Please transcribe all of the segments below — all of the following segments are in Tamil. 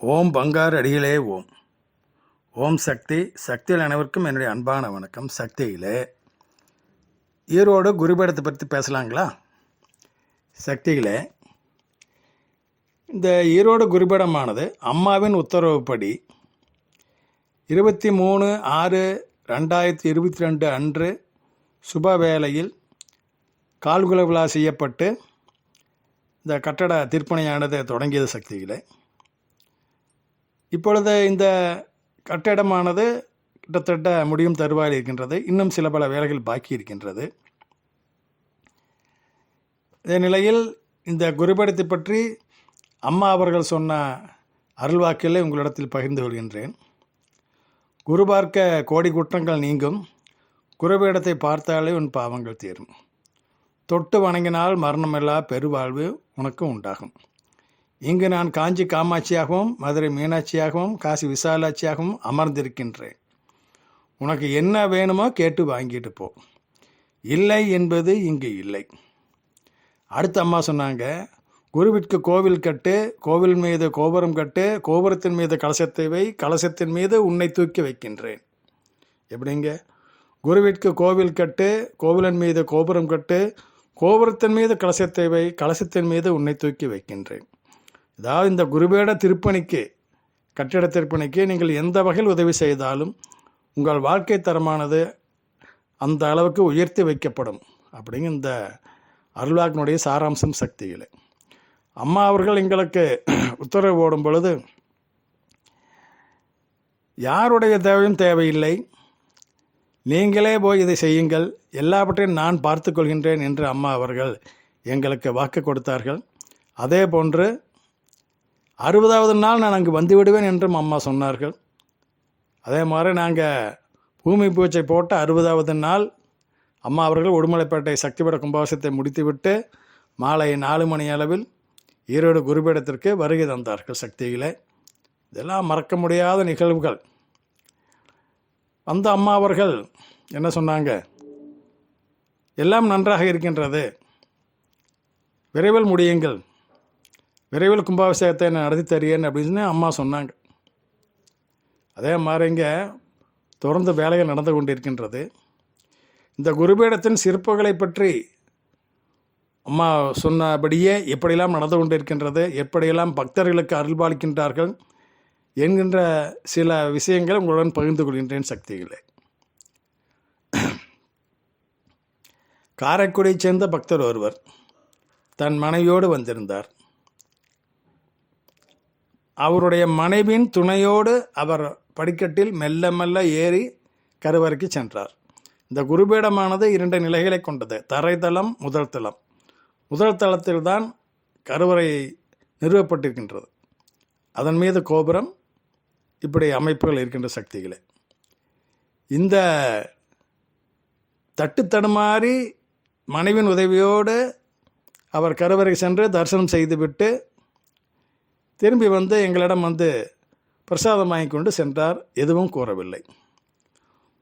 ஓம் பங்காரு அடிகளே ஓம். ஓம் சக்தி சக்தியில் அனைவருக்கும் என்னுடைய அன்பான வணக்கம். சக்திகளே ஈரோடு குருபீடத்தை பற்றி பேசலாங்களா? சக்திகளே இந்த ஈரோடு குருபீடமானது அம்மாவின் உத்தரவுப்படி இருபத்தி மூணு ஆறு ரெண்டாயிரத்தி இருபத்தி ரெண்டு அன்று சுப வேளையில் கால்குல விழா செய்யப்பட்டு இந்த கட்டட திருப்பணியானது தொடங்கியது சக்திகளே. இப்பொழுது இந்த கட்டிடமானது கிட்டத்தட்ட முடியும் தருவாயில் இருக்கின்றது. இன்னும் சில பல வேலைகள் பாக்கி இருக்கின்றது. இதே நிலையில் இந்த குருபடத்தை பற்றி அம்மா அவர்கள் சொன்ன அருள்வாக்கிலே உங்களிடத்தில் பகிர்ந்து கொள்கின்றேன். குரு பார்க்க கோடி குற்றங்கள் நீங்கும். குருபீடத்தை பார்த்தாலே உன் பாவங்கள் தீரும். தொட்டு வணங்கினால் மரணமில்லா பெருவாழ்வு உனக்கு உண்டாகும். இங்கு நான் காஞ்சி காமாட்சியாகவும் மதுரை மீனாட்சியாகவும் காசி விசாலாட்சியாகவும் அமர்ந்திருக்கின்றேன். உனக்கு என்ன வேணுமோ கேட்டு வாங்கிட்டு போ. இல்லை என்பது இங்கு இல்லை. அடுத்த அம்மா சொன்னாங்க குருவிற்கு கோவில் கட்டு கோவில் மீது கோபுரம் கட்டு கோபுரத்தின் மீது கலசத்தை வை கலசத்தின் மீது உன்னை தூக்கி வைக்கின்றேன். எப்படிங்க? குருவிற்கு கோவில் கட்டு கோவிலின் மீது கோபுரம் கட்டு கோபுரத்தின் மீது கலசத்தை வை கலசத்தின் மீது உன்னை தூக்கி வைக்கின்றேன். அதாவது இந்த குருபேட திருப்பணிக்கு கட்டிட திருப்பணிக்கு நீங்கள் எந்த வகையில் உதவி செய்தாலும் உங்கள் வாழ்க்கை தரமானது அந்த அளவுக்கு உயர்த்தி வைக்கப்படும் அப்படிங்க இந்த அருள்வாக்கினுடைய சாராம்சம் சக்திகளே அம்மா அவர்கள் எங்களுக்கு உத்தரவு போடும் பொழுது யாருடைய தேவையும் தேவையில்லை. நீங்களே போய் இதை செய்யுங்கள். எல்லாவற்றையும் நான் பார்த்து கொள்கின்றேன் என்று அம்மா அவர்கள் எங்களுக்கு வாக்கு கொடுத்தார்கள். அதே போன்று அறுபதாவது நாள் நான் அங்கு வந்து விடுவேன் என்றும் அம்மா சொன்னார்கள். அதே மாதிரி நாங்கள் பூமி பூச்சை போட்ட அறுபதாவது நாள் அம்மா அவர்கள் உடுமலைப்பேட்டை சக்திபட கும்பாவசத்தை முடித்துவிட்டு மாலை நாலு மணி அளவில் ஈரோடு குருபீடத்திற்கு வருகை தந்தார்கள் சக்திகளை. இதெல்லாம் மறக்க முடியாத நிகழ்வுகள். வந்த அம்மா அவர்கள் என்ன சொன்னாங்க? எல்லாம் நன்றாக இருக்கின்றது. விரைவில் முடியுங்கள். விரைவில் கும்பாபிஷேகத்தை நான் நடத்தி தருகிறேன் அப்படின்னு அம்மா சொன்னாங்க. அதே மாதிரி இங்கே தொடர்ந்து வேலைகள் நடந்து கொண்டிருக்கின்றது. இந்த குருபீடத்தின் சிறப்புகளை பற்றி அம்மா சொன்னபடியே எப்படியெல்லாம் நடந்து கொண்டிருக்கின்றது எப்படியெல்லாம் பக்தர்களுக்கு அருள்பாலிக்கின்றார்கள் என்கின்ற சில விஷயங்களை உங்களுடன் பகிர்ந்து கொள்கின்றேன் சக்திகளே. காரைக்குடியைச் சேர்ந்த பக்தர் ஒருவர் தன் மனைவியோடு வந்திருந்தார். அவருடைய மனைவியின் துணையோடு அவர் படிக்கட்டில் மெல்ல மெல்ல ஏறி கருவறைக்கு சென்றார். இந்த குருபீடமானது இரண்டு நிலைகளை கொண்டது. தரைத்தளம் முதல் தளம். முதல் தளத்தில்தான் கருவறை நிறுவப்பட்டிருக்கின்றது. அதன் மீது கோபுரம் இப்படி அமைப்புகள் இருக்கின்ற சக்திகளே. இந்த தட்டு தடுமாறி மனைவின் உதவியோடு அவர் கருவறை சென்று தரிசனம் செய்துவிட்டு திரும்பி வந்து எங்களிடம் வந்து பிரசாதம் வாங்கி கொண்டு சென்றார். எதுவும் கூறவில்லை.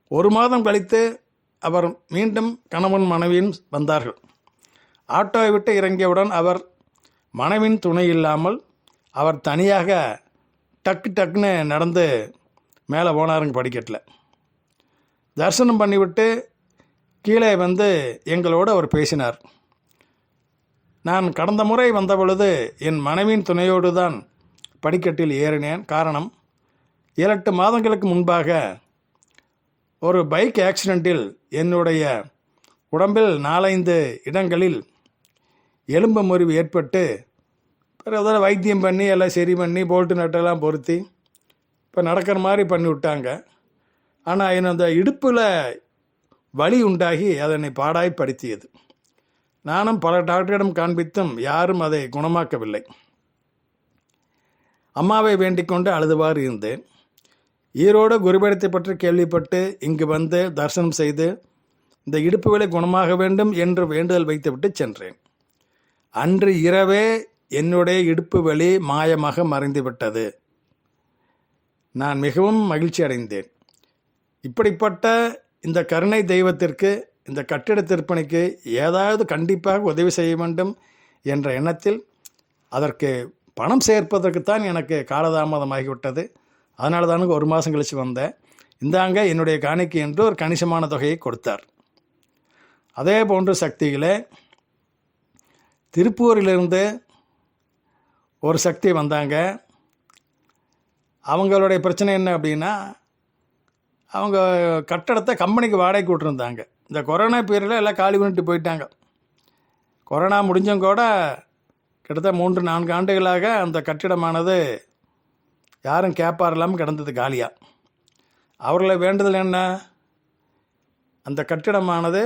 ஒரு மாதம் கழித்து அவர் மீண்டும் கணவன் மனைவியும் வந்தார்கள். ஆட்டோவை விட்டு இறங்கியவுடன் அவர் மனைவின் துணை இல்லாமல் அவர் தனியாக டக்கு டக்குன்னு நடந்து மேலே போனாருங்க படிக்கட்டில். தரிசனம் பண்ணிவிட்டு கீழே வந்து எங்களோடு அவர் பேசினார். நான் கடந்த முறை வந்த பொழுது என் மனைவியின் துணையோடு தான் படிக்கட்டில் ஏறினேன். காரணம் ஏழெட்டு மாதங்களுக்கு முன்பாக ஒரு பைக் ஆக்சிடெண்ட்டில் என்னுடைய உடம்பில் நாலைந்து இடங்களில் எலும்பு முறிவு ஏற்பட்டு பிறகு வைத்தியம் பண்ணி எல்லாம் சரி பண்ணி போல்ட்டு நட்டெல்லாம் பொருத்தி இப்போ நடக்கிற மாதிரி பண்ணி விட்டாங்க. ஆனால் என் அந்த இடுப்பில் வலி உண்டாகி அதனை பாடாய் படுத்தியது நானும் பல டாக்டரிடம் காண்பித்தும் யாரும் அதை குணமாக்கவில்லை. அம்மாவை வேண்டிக் கொண்டு அழுதுவாறு இருந்தேன். ஈரோடு குருபீடத்தை பற்றி கேள்விப்பட்டு இங்கு வந்து தரிசனம் செய்து இந்த இடுப்பு வலி குணமாக வேண்டும் என்று வேண்டுதல் வைத்துவிட்டு சென்றேன். அன்று இரவே என்னுடைய இடுப்பு வலி மாயமாக மறைந்துவிட்டது. நான் மிகவும் மகிழ்ச்சி அடைந்தேன் இப்படிப்பட்ட இந்த கருணை தெய்வத்திற்கு இந்த கட்டிட திருப்பணிக்கு ஏதாவது கண்டிப்பாக உதவி செய்ய வேண்டும் என்ற எண்ணத்தில் அதற்கு பணம் சேர்ப்பதற்குத்தான் எனக்கு காலதாமதமாகிவிட்டது. அதனால தானுங்க ஒரு மாதம் கழித்து வந்தேன். இந்தாங்க என்னுடைய காணிக்கு என்று ஒரு கணிசமான தொகையை கொடுத்தார். அதே போன்று சக்திகளே திருப்பூரிலிருந்து ஒரு சக்தி வந்தாங்க. அவங்களுடைய பிரச்சனை என்ன அப்படின்னா அவங்க கட்டடத்தை கம்பெனிக்கு வாடகைக்கு விட்டுருந்தாங்க. இந்த கொரோனா பீரியடில் எல்லாம் காலி பண்ணிட்டு போயிட்டாங்க. கொரோனா முடிஞ்சும் கூட கிட்டத்தட்ட மூன்று நான்கு ஆண்டுகளாக அந்த கட்டிடமானது யாரும் கேப்பார் இல்லாமல் கிடந்தது காலியாக அவர்களை வேண்டுதல் என்ன? அந்த கட்டிடமானது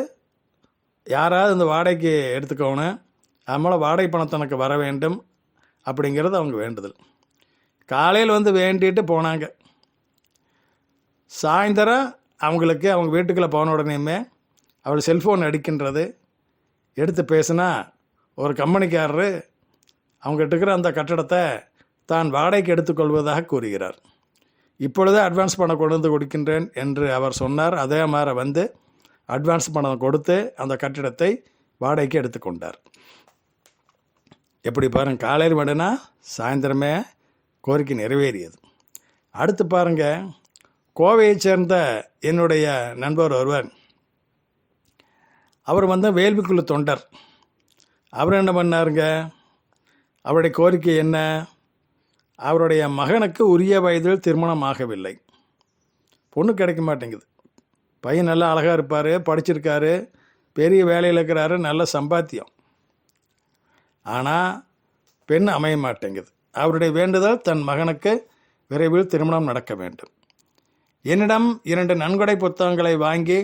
யாராவது இந்த வாடகைக்கு எடுத்துக்கோணும். அதனால் வாடகை பணம் தனக்கு வர வேண்டும் அப்படிங்கிறது அவங்க வேண்டுதல். காலையில் வந்து வேண்டிட்டு போனாங்க. சாயந்தரம் அவங்களுக்கு அவங்க வீட்டுக்குள்ளே போன உடனேயுமே அவள் செல்ஃபோன் அடிக்கின்றது. எடுத்து பேசுனா ஒரு கம்பெனிக்காரரு அவங்ககிட்ட இருக்கிற அந்த கட்டடத்தை தான் வாடகைக்கு எடுத்துக்கொள்வதாக கூறுகிறார். இப்பொழுதே அட்வான்ஸ் பணம் கொண்டு வந்து கொடுக்கின்றேன் என்று அவர் சொன்னார். அதே மாதிரி வந்து அட்வான்ஸ் பணம் கொடுத்து அந்த கட்டிடத்தை வாடகைக்கு எடுத்துக்கொண்டார் எப்படி பாருங்கள் காலையில் வேணுன்னா சாயந்தரமே கோரிக்கை நிறைவேறியது. அடுத்து பாருங்கள் கோவையைச் சேர்ந்த என்னுடைய நண்பர் ஒருவர் அவர் வந்து வேள்விக்குள்ள தொண்டர். அவர் என்ன பண்ணாருங்க? அவருடைய கோரிக்கை என்ன? அவருடைய மகனுக்கு உரிய வயதில் திருமணம் ஆகவில்லை. பொண்ணு கிடைக்க மாட்டேங்குது. பையன் நல்லா அழகாக இருப்பார் படிச்சிருக்காரு பெரிய வேலையில் இருக்கிறாரு நல்ல சம்பாத்தியம். ஆனால் பெண் அமைய மாட்டேங்குது. அவருடைய வேண்டுதல் தன் மகனுக்கு விரைவில் திருமணம் நடக்க வேண்டும். என்னிடம் இரண்டு நன்கொடை புத்தகங்களை வாங்கி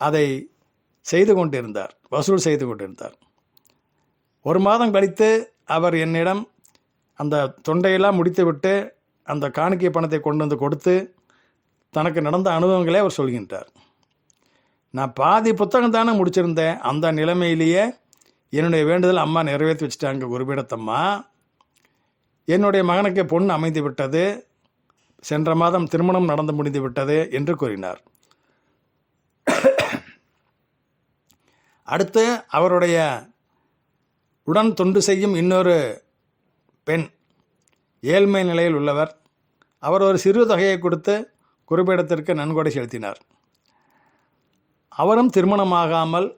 அதை செய்து கொண்டிருந்தார். வசூல் செய்து கொண்டிருந்தார். ஒரு மாதம் கழித்து அவர் என்னிடம் அந்த தொண்டையெல்லாம் முடித்துவிட்டு அந்த காணிக்கை பணத்தை கொண்டு வந்து கொடுத்து தனக்கு நடந்த அனுபவங்களே அவர் சொல்கின்றார். நான் பாதி புத்தகம் தானே முடிச்சிருந்தேன். அந்த நிலைமையிலேயே என்னுடைய வேண்டுதல் அம்மா நிறைவேற்றி வச்சுட்டாங்க குருபீடத்தம்மா. என்னுடைய மகனுக்கு பொண்ணு அமைந்து விட்டது சென்ற மாதம் திருமணம் நடந்து முடிந்து விட்டது என்று கூறினார். அடுத்து அவருடைய உடன் தொண்டு செய்யும் இன்னொரு பெண் ஏழ்மை நிலையில் உள்ளவர். அவர் ஒரு சிறு தொகையை கொடுத்து குறிப்பிடத்திற்கு நன்கொடை செலுத்தினார். அவரும் திருமணமாகாமல்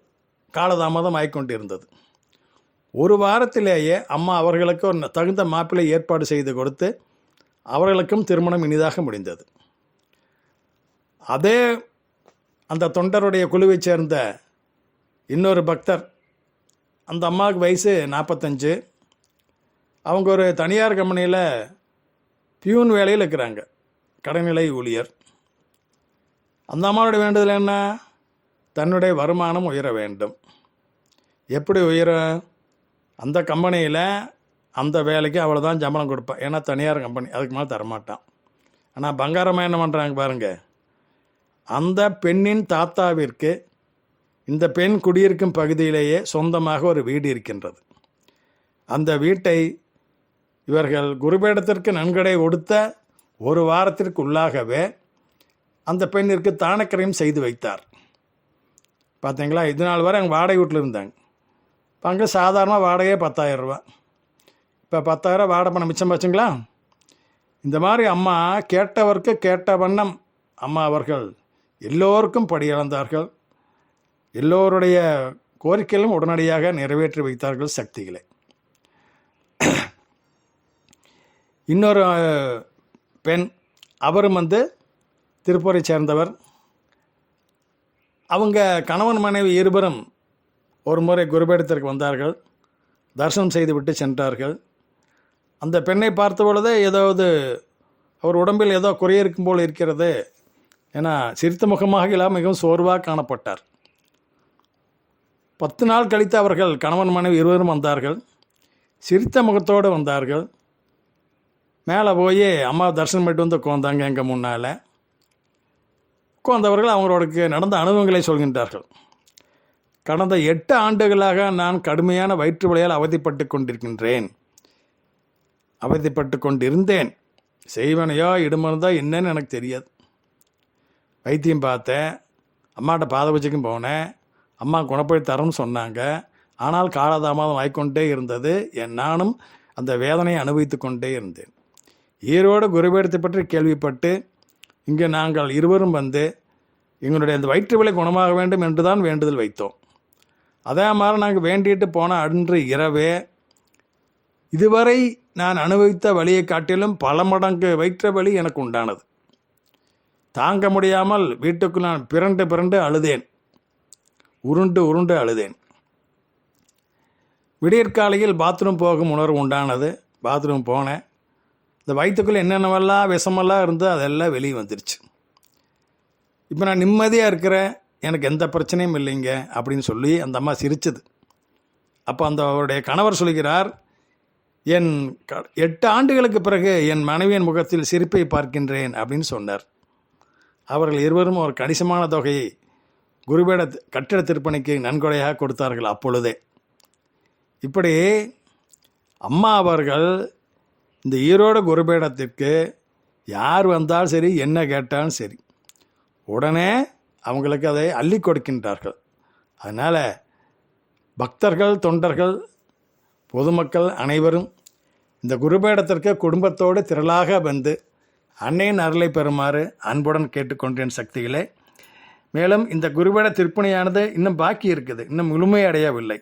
காலதாமதம் ஆகிக்கொண்டிருந்தது ஒரு வாரத்திலேயே அம்மா அவர்களுக்கு ஒரு தகுந்த மாப்பிள்ளை ஏற்பாடு செய்து கொடுத்து அவர்களுக்கும் திருமணம் இனிதாக முடிந்தது. அதே அந்த தொண்டருடைய குழுவைச் சேர்ந்த இன்னொரு பக்தர் அந்த அம்மாவுக்கு வயசு நாற்பத்தஞ்சு அவங்க ஒரு தனியார் கம்பெனியில் பியூன் வேலையில் இருக்கிறாங்க கடைநிலை ஊழியர். அந்த அம்மாவோட வேண்டுதல் என்ன? தன்னுடைய வருமானம் உயர வேண்டும். எப்படி உயரும் அந்த கம்பெனியில் அந்த வேலைக்கு அவ்வளோ தான் சம்பளம் கொடுப்பேன். ஏன்னா தனியார் கம்பெனி அதுக்கு மேலே தரமாட்டான். ஆனால் பங்காரமாக என்ன பண்ணுறாங்க பாருங்கள் அந்த பெண்ணின் தாத்தாவிற்கு இந்த பெண் குடியிருக்கும் பகுதியிலேயே சொந்தமாக ஒரு வீடு இருக்கின்றது. அந்த வீட்டை இவர்கள் குருபேடத்திற்கு நன்கொடை கொடுத்த ஒரு வாரத்திற்கு உள்ளாகவே அந்த பெண்ணிற்கு தானக்கரையும் செய்து வைத்தார். பார்த்தீங்களா இது நாள் வரை அங்கே வாடகை வீட்டில் இருந்தாங்க. இப்போ அங்கே சாதாரணமாக வாடகையே பத்தாயிரம் ரூபா இப்போ பத்தாயிரம் வாடகை பண்ண மிச்சம் வச்சுங்களா இந்த மாதிரி அம்மா கேட்டவர்க்கு கேட்ட வண்ணம் அம்மா அவர்கள் எல்லோருக்கும் படி இழந்தார்கள். எல்லோருடைய கோரிக்கைகளும் உடனடியாக நிறைவேற்றி வைத்தார்கள் சக்திகளை. இன்னொரு பெண் அவரும் வந்து திருப்பூரை சேர்ந்தவர். அவங்க கணவன் மனைவி இருவரும் ஒரு முறை குருபீடத்திற்கு வந்தார்கள். தரிசனம் செய்துவிட்டு சென்றார்கள். அந்த பெண்ணை பார்த்த பொழுதே ஏதாவது அவர் உடம்பில் ஏதோ குறையிருக்கும் போல் இருக்கிறது ஏன்னா சிரித்த முகமாக இல்லாமல் மிகவும் சோர்வாக காணப்பட்டார். பத்து நாள் கழித்து அவர்கள் கணவன் மனைவி இருவரும் வந்தார்கள். சிரித்த முகத்தோடு வந்தார்கள். மேலே போய் அம்மா தரிசனம் பண்ணிட்டு வந்து உட்காந்தாங்க எங்கள் முன்னால். உட்கார்ந்தவர்கள் அவங்களுக்கு நடந்த அனுபவங்களை சொல்கின்றார்கள். கடந்த எட்டு ஆண்டுகளாக நான் கடுமையான வயிற்று வழியால் அவதிப்பட்டு கொண்டிருக்கின்றேன். அவதிப்பட்டு கொண்டிருந்தேன். செய்வனையோ இடுமனதோ என்னன்னு எனக்கு தெரியாது. வைத்தியம் பார்த்தேன். அம்மாட்ட பாத பூஜைக்கும் போனேன். அம்மா குணப்படுத்தி தரேன்னு சொன்னாங்க. ஆனால் காலதாமதம் ஆய்கொண்டே இருந்தது. என் நானும் அந்த வேதனையை அனுபவித்து கொண்டே இருந்தேன். ஈரோடு குருபீடத்தை பற்றி கேள்விப்பட்டு இங்கே நாங்கள் இருவரும் வந்து எங்களுடைய அந்த வயிற்று விலை குணமாக வேண்டும் என்று தான் வேண்டுதல் வைத்தோம். அதே மாதிரி நாங்கள் வேண்டிட்டு போன அன்று இரவே இதுவரை நான் அனுபவித்த வழியை காட்டிலும் பல மடங்கு வயிற்று வலி எனக்கு உண்டானது. தாங்க முடியாமல் வீட்டுக்கு நான் பிறண்டு பிறண்டு அழுதேன். உருண்டு உருண்டு அழுதேன். விடியற்காலையில் பாத்ரூம் போகும் உணர்வு உண்டானது. பாத்ரூம் போனேன். இந்த வயிற்றுக்குள்ளே என்னென்னவெல்லாம் விஷமெல்லாம் இருந்தோ அதெல்லாம் வெளியே வந்துருச்சு. இப்போ நான் நிம்மதியாக இருக்கிறேன். எனக்கு எந்த பிரச்சனையும் இல்லைங்க அப்படின்னு சொல்லி அந்த அம்மா சிரிச்சது. அப்போ அந்த அவருடைய கணவர் சொல்கிறார் என் க எட்டு ஆண்டுகளுக்கு பிறகு என் மனைவியின் முகத்தில் சிரிப்பை பார்க்கின்றேன் அப்படின்னு சொன்னார். அவர்கள் இருவரும் ஒரு கணிசமான தொகையை குருபேட கட்டிட திருப்பணிக்கு நன்கொடையாக கொடுத்தார்கள் அப்பொழுதே. இப்படி அம்மா அவர்கள் இந்த ஈரோடு குருபீடத்திற்கு யார் வந்தாலும் சரி என்ன கேட்டாலும் சரி உடனே அவங்களுக்கு அதை அள்ளி கொடுக்கின்றார்கள். அதனால் பக்தர்கள் தொண்டர்கள் பொதுமக்கள் அனைவரும் இந்த குருபீடத்திற்கு குடும்பத்தோடு திரளாக வந்து அன்னையின் அருளை பெறுமாறு அன்புடன் கேட்டுக்கொண்டேன் சக்திகளே. மேலும் இந்த குருபீட திருப்பணியானது இன்னும் பாக்கி இருக்குது இன்னும் முழுமையடையவில்லை.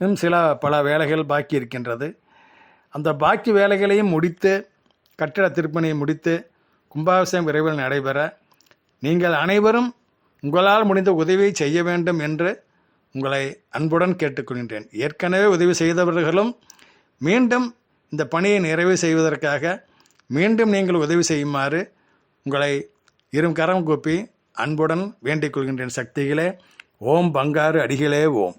இன்னும் சில பல வேலைகள் பாக்கி இருக்கின்றது. அந்த பாக்கி வேலைகளையும் முடித்து கட்டிட திருப்பணியை முடித்து கும்பாபிஷேகம் விரைவில் நடைபெற நீங்கள் அனைவரும் உங்களால் முடிந்த உதவியை செய்ய வேண்டும் என்று உங்களை அன்புடன் கேட்டுக்கொள்கின்றேன். ஏற்கனவே உதவி செய்தவர்களும் மீண்டும் இந்த பணியை நிறைவு செய்வதற்காக மீண்டும் நீங்கள் உதவி செய்யுமாறு உங்களை இரும் கரம் கூப்பி அன்புடன் வேண்டிக் கொள்கின்றேன் சக்திகளே. ஓம் பங்காறு அடிகளே ஓம்.